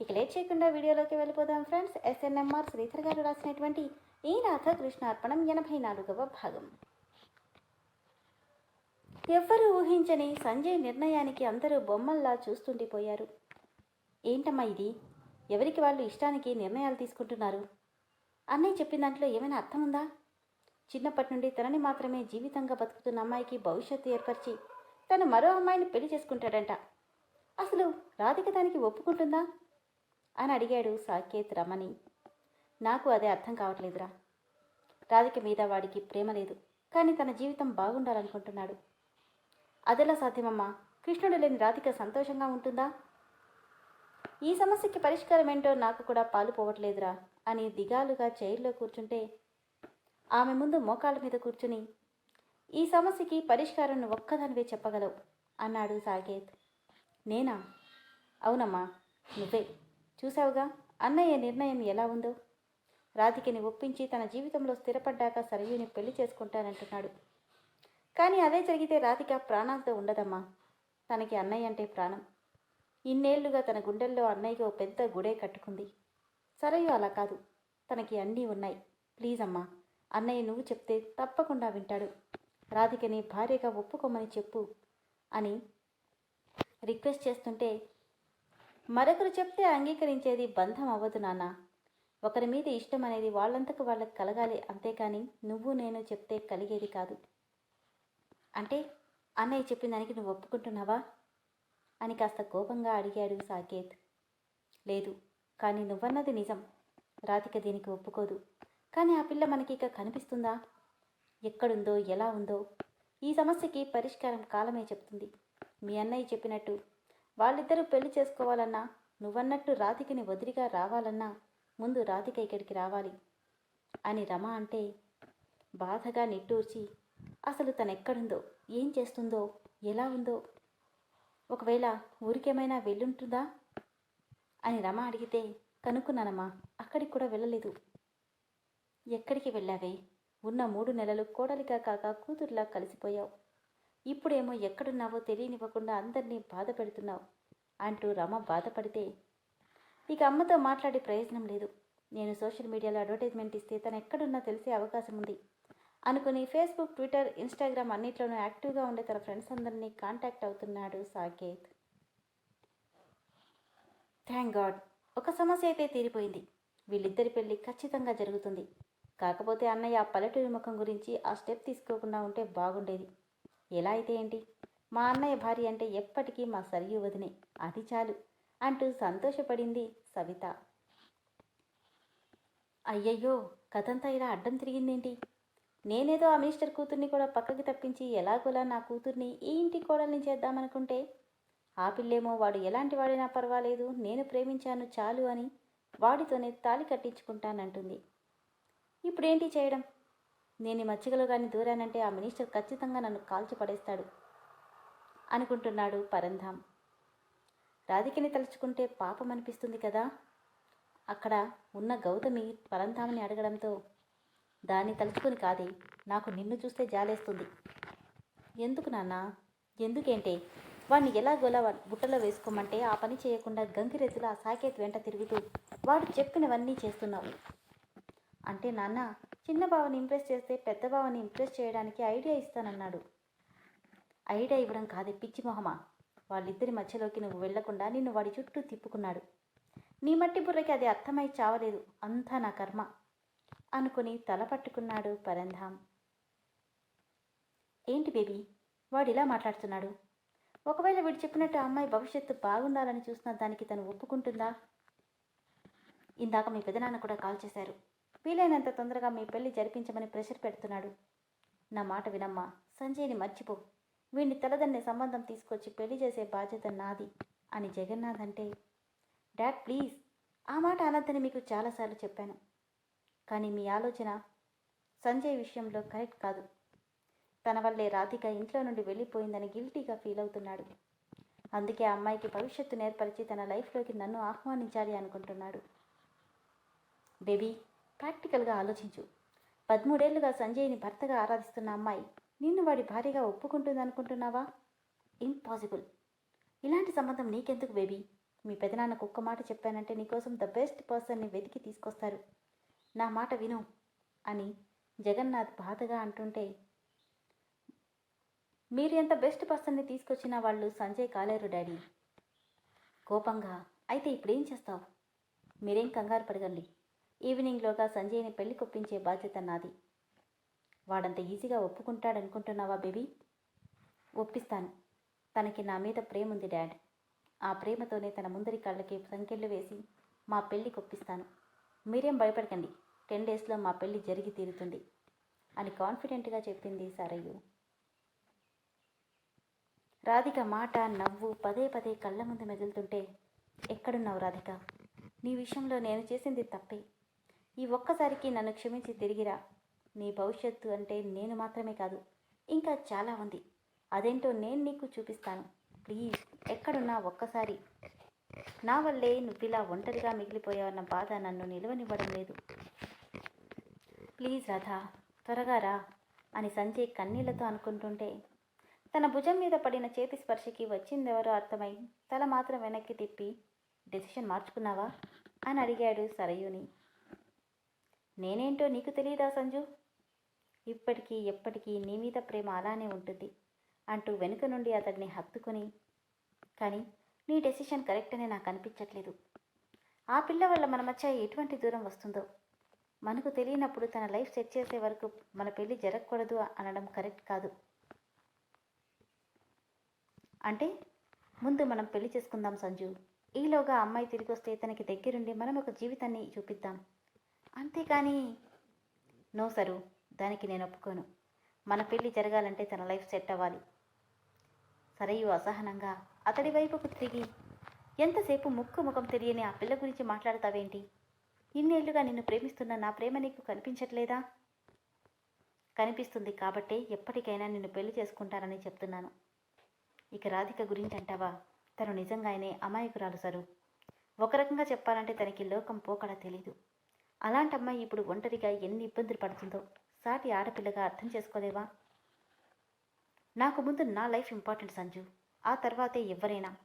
ఇక లేట్ చేయకుండా వీడియోలోకి వెళ్ళిపోదాం ఫ్రెండ్స్. ఎస్ఎన్ఎంఆర్ శ్రీధర్ గారు రాసినటువంటి ఈ నాథ కృష్ణార్పణం ఎనభై నాలుగవ భాగం. ఎవ్వరూ ఊహించని సంజయ్ నిర్ణయానికి అందరూ బొమ్మల్లా చూస్తుండిపోయారు. ఏంటమ్మా ఇది? ఎవరికి వాళ్ళు ఇష్టానికి నిర్ణయాలు తీసుకుంటున్నారు? అన్నయ్య చెప్పిన దాంట్లో ఏమైనా అర్థం ఉందా? చిన్నప్పటి నుండి తనని మాత్రమే జీవితంగా బతుకుతున్న అమ్మాయికి భవిష్యత్తు ఏర్పరిచి తను మరో అమ్మాయిని పెళ్ళి చేసుకుంటాడంట. అసలు రాధిక దానికి ఒప్పుకుంటుందా? అని అడిగాడు సాకేత్ రమణి. నాకు అదే అర్థం కావట్లేదురా. రాధిక మీద వాడికి ప్రేమ లేదు. కానీ తన జీవితం బాగుండాలనుకుంటున్నాడు. అదెలా సాధ్యమమ్మా. కృష్ణుడు లేని రాధిక సంతోషంగా ఉంటుందా? ఈ సమస్యకి పరిష్కారం ఏంటో నాకు కూడా పాలు పోవట్లేదురా అని దిగాలుగా చైర్లో కూర్చుంటే ఆమె ముందు మోకాళ్ళ మీద కూర్చుని ఈ సమస్యకి పరిష్కారం ఒక్కదానివే చెప్పగలవు అన్నాడు సాకేత్. నేనా? అవునమ్మా నువ్వే. చూసావుగా అన్నయ్య నిర్ణయం ఎలా ఉందో? రాధికని ఒప్పించి తన జీవితంలో స్థిరపడ్డాక సరయుని పెళ్ళి చేసుకుంటానంటున్నాడు. కానీ అదే జరిగితే రాధిక ప్రాణాలతో ఉండదమ్మా. తనకి అన్నయ్య అంటే ప్రాణం. ఇన్నేళ్ళుగా తన గుండెల్లో అన్నయ్యకి ఓ పెద్ద గుడే కట్టుకుంది. సరయు అలా కాదు. తనకి అన్నీ ఉన్నాయి. ప్లీజ్ అమ్మా అన్నయ్య నువ్వు చెప్తే తప్పకుండా వింటాడు. రాధికని భార్యగా ఒప్పుకోమని చెప్పు అని రిక్వెస్ట్ చేస్తుంటే మరొకరు చెప్తే అంగీకరించేది బంధం అవ్వదు నాన్న. ఒకరి మీద ఇష్టం అనేది వాళ్ళంతకు వాళ్ళకి కలగాలి అంతేకాని నువ్వు నేను చెప్తే కలిగేది కాదు. అంటే అన్నయ్య చెప్పిన దానికి నువ్వు ఒప్పుకుంటున్నావా? అని కాస్త కోపంగా అడిగాడు సాకేత్. లేదు కానీ నువ్వన్నది నిజం. రాధిక దీనికి ఒప్పుకోదు. కానీ ఆ పిల్ల మనకి ఇక కనిపిస్తుందా? ఎక్కడుందో ఎలా ఉందో? ఈ సమస్యకి పరిష్కారం కాలమే చెప్తుంది. మీ అన్నయ్య చెప్పినట్టు వాళ్ళిద్దరూ పెళ్ళి చేసుకోవాలన్నా నువ్వన్నట్టు రాధికని వదిలిగా రావాలన్నా ముందు రాధిక ఇక్కడికి రావాలి అని రమ అంటే బాధగా నిట్టూర్చి అసలు తనెక్కడుందో? ఏం చేస్తుందో? ఎలా ఉందో? ఒకవేళ ఊరికేమైనా వెళ్ళుంటుందా? అని రమ అడిగితే కనుక్కున్నానమ్మా అక్కడికి కూడా వెళ్ళలేదు. ఎక్కడికి వెళ్ళావే? ఉన్న మూడు నెలలు కోడలిగా కాక కూతురులా కలిసిపోయావు. ఇప్పుడేమో ఎక్కడున్నావో తెలియనివ్వకుండా అందరినీ బాధ పెడుతున్నావు అంటూ రమ బాధపడితే ఇక అమ్మతో మాట్లాడే ప్రయోజనం లేదు. నేను సోషల్ మీడియాలో అడ్వర్టైజ్మెంట్ ఇస్తే తను ఎక్కడున్నా తెలిసే అవకాశం ఉంది అనుకుని ఫేస్బుక్ ట్విట్టర్ ఇన్స్టాగ్రామ్ అన్నిట్లోనూ యాక్టివ్గా ఉండే తన ఫ్రెండ్స్ అందరినీ కాంటాక్ట్ అవుతున్నాడు సాకేత్. థ్యాంక్ గాడ్ ఒక సమస్య అయితే తీరిపోయింది. వీళ్ళిద్దరి పెళ్ళి ఖచ్చితంగా జరుగుతుంది. కాకపోతే అన్నయ్య ఆ పల్లెటూరి ముఖం గురించి ఆ స్టెప్ తీసుకోకుండా ఉంటే బాగుండేది. ఎలా అయితే ఏంటి? మా అన్నయ్య భార్య అంటే ఎప్పటికీ మా సరియు వదినే. అది చాలు అంటూ సంతోషపడింది సవిత. అయ్యయ్యో కథంతా ఇలా అడ్డం తిరిగిందేంటి? నేనేదో ఆ మినిస్టర్ కూతుర్ని కూడా పక్కకి తప్పించి ఎలాగోలా నా కూతుర్ని ఈ ఇంటి కోడల్ని చేద్దామనుకుంటే? ఆ పిల్లేమో వాడు ఎలాంటి వాడైనా పర్వాలేదు నేను ప్రేమించాను చాలు అని వాడితోనే తాలి కట్టించుకుంటానంటుంది. ఇప్పుడేంటి చేయడం? నేను ఈ మచ్చికలో కానీ దూరానంటే ఆ మినిస్టర్ ఖచ్చితంగా నన్ను కాల్చి పడేస్తాడు అనుకుంటున్నాడు పరంధాం రాధికని తలుచుకుంటే పాపం అనిపిస్తుంది కదా? అక్కడ ఉన్న గౌతమి పరంధామని అడగడంతో దాన్ని తలుచుకుని కాదే నాకు నిన్ను చూస్తే జాలేస్తుంది. ఎందుకు నాన్న? ఎందుకేంటే? వాడిని ఎలాగోలా గొలవ బుట్టలో వేసుకోమంటే ఆ పని చేయకుండా గంగిరెద్దులా సాకేత్ వెంట తిరుగుతూ వాడు చెప్పినవన్నీ చేస్తున్నావు. అంటే నాన్న చిన్న బావని ఇంప్రెస్ చేస్తే పెద్ద బావని ఇంప్రెస్ చేయడానికి ఐడియా ఇస్తానన్నాడు. ఐడియా ఇవ్వడం కాదే పిచ్చి మొహమా? వాళ్ళిద్దరి మధ్యలోకి నువ్వు వెళ్ళకుండా నిన్ను వాడి చుట్టూ తిప్పుకున్నాడు. నీ మట్టి బుర్రకి అది అర్థమై చావలేదు. అంతా నా కర్మ అనుకుని తల పట్టుకున్నాడు పరంధాం ఏంటి బేబీ? వాడు ఇలా మాట్లాడుతున్నాడు? ఒకవేళ వీడు చెప్పినట్టు అమ్మాయి భవిష్యత్తు బాగుండాలని చూసిన దానికి తను ఒప్పుకుంటుందా? ఇందాక మీ పెదనాన్న కూడా కాల్ చేశారు. వీలైనంత తొందరగా మీ పెళ్ళి జరిపించమని ప్రెషర్ పెడుతున్నాడు. నా మాట వినమ్మా. సంజయ్ని మర్చిపో. వీడిని తలదన్నే సంబంధం తీసుకొచ్చి పెళ్ళి చేసే బాధ్యత నాది అని జగన్నాథ్ అంటే డాడ్ ప్లీజ్ ఆ మాట అనద్దని మీకు చాలాసార్లు చెప్పాను. కానీ మీ ఆలోచన సంజయ్ విషయంలో కరెక్ట్ కాదు. తన వల్లే రాధిక ఇంట్లో నుండి వెళ్ళిపోయిందని గిల్టీగా ఫీల్ అవుతున్నాడు. అందుకే ఆ అమ్మాయికి భవిష్యత్తు నేర్పరిచి తన లైఫ్లోకి నన్ను ఆహ్వానించాలి అనుకుంటున్నాడు. బేబీ ప్రాక్టికల్గా ఆలోచించు. పదమూడేళ్ళుగా సంజయ్ని భర్తగా ఆరాధిస్తున్న అమ్మాయి నిన్ను వాడి భార్యగా ఒప్పుకుంటుందనుకుంటున్నావా? ఇంపాసిబుల్. ఇలాంటి సంబంధం నీకెందుకు బేబీ? మీ పెదనాన్నకు ఒక్క మాట చెప్పానంటే నీకోసం ద బెస్ట్ పర్సన్ని వెతికి తీసుకొస్తారు. నా మాట విను అని జగన్నాథ్ బాధగా అంటుంటే మీరు ఎంత బెస్ట్ పర్సన్ని తీసుకొచ్చినా వాళ్ళు సంజయ్ కాలేరు డాడీ. కోపంగా అయితే ఇప్పుడేం చేస్తావు? మీరేం కంగారు పడగండి ఈవినింగ్లోగా సంజయ్ని పెళ్ళి కొప్పించే బాధ్యత నాది. వాడంత ఈజీగా ఒప్పుకుంటాడనుకుంటున్నావా బేబీ? ఒప్పిస్తాను. తనకి నా మీద ప్రేమ ఉంది డాడ్. ఆ ప్రేమతోనే తన ముందరి కళ్ళకి సంకెళ్ళు వేసి మా పెళ్ళి కొప్పిస్తాను. మీరేం భయపడకండి. టెన్ డేస్లో మా పెళ్ళి జరిగి తీరుతుంది అని కాన్ఫిడెంట్గా చెప్పింది సరయ్యు. రాధిక మాట నవ్వు పదే పదే కళ్ళ ముందు మెదులుతుంటే ఎక్కడున్నావు రాధిక? నీ విషయంలో నేను చేసింది తప్పే. ఈ ఒక్కసారికి నన్ను క్షమించి తిరిగిరా. నీ భవిష్యత్తు అంటే నేను మాత్రమే కాదు ఇంకా చాలా ఉంది. అదేంటో నేను నీకు చూపిస్తాను. ప్లీజ్ ఎక్కడున్నా ఒక్కసారి. నా వల్లే నువ్విలా ఒంటరిగా మిగిలిపోయావన్న బాధ నన్ను నిలవనివ్వడం లేదు. ప్లీజ్ రాధా త్వరగా రా అని సంజయ్ కన్నీళ్ళతో అనుకుంటుంటే తన భుజం మీద పడిన చేతి స్పర్శకి వచ్చిందెవరో అర్థమై తల మాత్రం వెనక్కి తిప్పి డెసిషన్ మార్చుకున్నావా? అని అడిగాడు సరయుని. నేనేంటో నీకు తెలియదా సంజు? ఇప్పటికీ ఎప్పటికీ నీ మీద ప్రేమ అలానే ఉంటుంది అంటూ వెనుక నుండి అతడిని హత్తుకుని. కానీ నీ డెసిషన్ కరెక్ట్ అని నాకు అనిపించట్లేదు. ఆ పిల్ల వల్ల మన మధ్య ఎటువంటి దూరం వస్తుందో? మనకు తెలియనప్పుడు తన లైఫ్ సెట్ చేసే వరకు మన పెళ్ళి జరగకూడదు అనడం కరెక్ట్ కాదు. అంటే ముందు మనం పెళ్ళి చేసుకుందాం సంజు. ఈలోగా అమ్మాయి తిరిగి వస్తే తనకి దగ్గరుండి మనం ఒక జీవితాన్ని చూపిద్దాం. అంతేకాని నో సరు దానికి నేను ఒప్పుకోను. మన పెళ్ళి జరగాలంటే తన లైఫ్ సెట్ అవ్వాలి. సరయు అసహనంగా అతడి వైపుకు తిరిగి ఎంతసేపు ముక్కు ముఖం తెలియని ఆ పిల్ల గురించి మాట్లాడతావేంటి? ఇన్నేళ్ళుగా నిన్ను ప్రేమిస్తున్న నా ప్రేమ నీకు కనిపించట్లేదా? కనిపిస్తుంది కాబట్టే ఎప్పటికైనా నిన్ను పెళ్ళి చేసుకుంటానని చెప్తున్నాను. ఇక రాధిక గురించి అంటావా? తను నిజంగానే అమాయకురాలు సరు. ఒక రకంగా చెప్పాలంటే తనకి లోకం పోకడా తెలీదు. అలాంటి అమ్మాయి ఇప్పుడు ఒంటరిగా ఎన్ని ఇబ్బందులు పడుతుందో. సాటి ఆడపిల్లగా అర్థం చేసుకోలేవా? నాకు ముందు నా లైఫ్ ఇంపార్టెంట్ సంజు. ఆ తర్వాతే ఎవరైనా.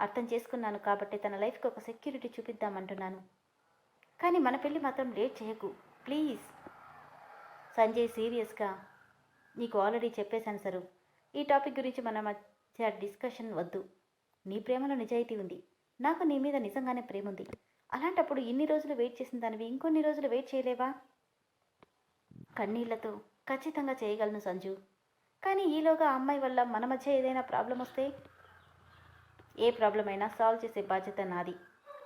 అర్థం చేసుకున్నాను కాబట్టి తన లైఫ్కి ఒక సెక్యూరిటీ చూపిద్దామంటున్నాను. కానీ మన పెళ్ళి మాత్రం లేట్ చేయకు. ప్లీజ్. సంజయ్ సీరియస్గా నీకు ఆల్రెడీ చెప్పేశాను సరు. ఈ టాపిక్ గురించి మన మధ్య డిస్కషన్ వద్దు. నీ ప్రేమలో నిజాయితీ ఉంది. నాకు నీ మీద నిజంగానే ప్రేమ ఉంది అలాంటప్పుడు ఇన్ని రోజులు వెయిట్ చేసిన దానివి ఇంకొన్ని రోజులు వెయిట్ చేయలేవా? కన్నీళ్ళతో ఖచ్చితంగా చేయగలను సంజు. కానీ ఈలోగా అమ్మాయి వల్ల మన మధ్య ఏదైనా ప్రాబ్లం వస్తే? ఏ ప్రాబ్లం అయినా సాల్వ్ చేసే బాధ్యత నాది.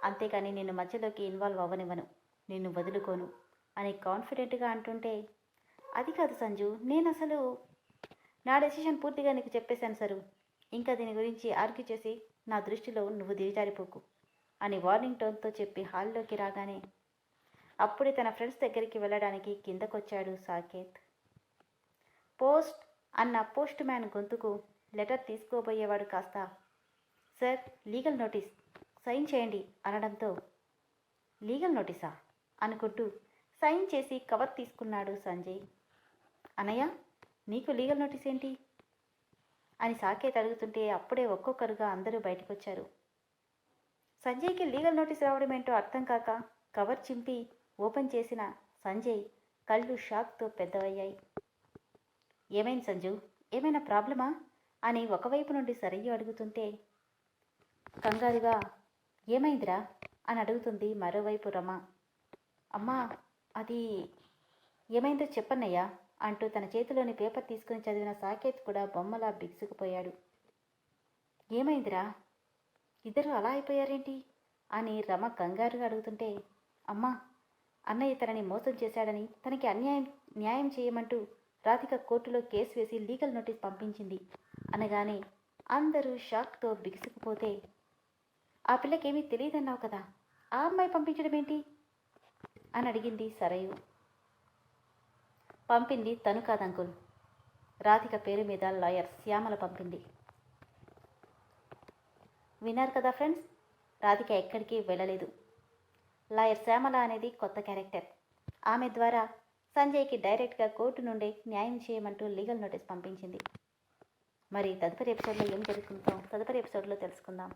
అంతేకాని నేను మధ్యలోకి ఇన్వాల్వ్ అవ్వనివ్వను. నిన్ను వదులుకోను అని కాన్ఫిడెంట్గా అంటుంటే అది కాదు సంజు నేను అసలు నా డెసిషన్ పూర్తిగా నీకు చెప్పేశాను సరు. ఇంకా దీని గురించి ఆర్గ్యూ చేసి నా దృష్టిలో నువ్వు దిగజారిపోకు. అని వార్నింగ్ టోన్తో చెప్పి హాల్లోకి రాగానే అప్పుడే తన ఫ్రెండ్స్ దగ్గరికి వెళ్ళడానికి కిందకొచ్చాడు సాకేత్. పోస్ట్ అన్న పోస్ట్ మ్యాన్ గొంతుకు లెటర్ తీసుకోబోయేవాడు కాస్త సార్ లీగల్ నోటీస్ సైన్ చేయండి అనడంతో లీగల్ నోటీసా అనుకుంటూ సైన్ చేసి కవర్ తీసుకున్నాడు సంజయ్. అనయ్య నీకు లీగల్ నోటీస్ ఏంటి? అని సాకేత్ అడుగుతుంటే అప్పుడే ఒక్కొక్కరుగా అందరూ బయటకొచ్చారు. సంజయ్కి లీగల్ నోటీస్ రావడం ఏంటో అర్థం కాక కవర్ చింపి ఓపెన్ చేసిన సంజయ్ కళ్ళు షాక్తో పెద్దవయ్యాయి. ఏమైంది సంజు? ఏమైనా ప్రాబ్లమా? అని ఒకవైపు నుండి సరయ్య అడుగుతుంటే కంగారుగా ఏమైందిరా? అని అడుగుతుంది మరోవైపు రమ. అమ్మా అది ఏమైందో చెప్పన్నయ్యా అంటూ తన చేతిలోని పేపర్ తీసుకుని చదివిన సాకేత్ కూడా బొమ్మలా బిగుసుకుపోయాడు. ఏమైందిరా? ఇద్దరు అలా అయిపోయారేంటి? అని రమ కంగారుగా అడుగుతుంటే అమ్మా అన్నయ్య తనని మోసం చేశాడని తనకి అన్యాయం న్యాయం చేయమంటూ రాధిక కోర్టులో కేసు వేసి లీగల్ నోటీస్ పంపించింది. అనగానే అందరూ షాక్తో బిగుసుకుపోతే ఆ పిల్లకేమీ తెలియదన్నావు కదా ఆ అమ్మాయి పంపించడం ఏంటి అని అడిగింది సరయు. పంపింది తను కాదు అంకుల్. రాధిక పేరు మీద లాయర్ శ్యామల పంపింది. విన్నారు కదా ఫ్రెండ్స్? రాధిక ఎక్కడికి వెళ్ళలేదు. లాయర్ శ్యామల అనేది కొత్త క్యారెక్టర్. ఆమె ద్వారా సంజయ్కి డైరెక్ట్గా కోర్టు నుండి న్యాయం చేయమంటూ లీగల్ నోటీస్ పంపించింది. మరి తదుపరి ఎపిసోడ్లో ఏం జరుగుతుందో తదుపరి ఎపిసోడ్లో తెలుసుకుందాం.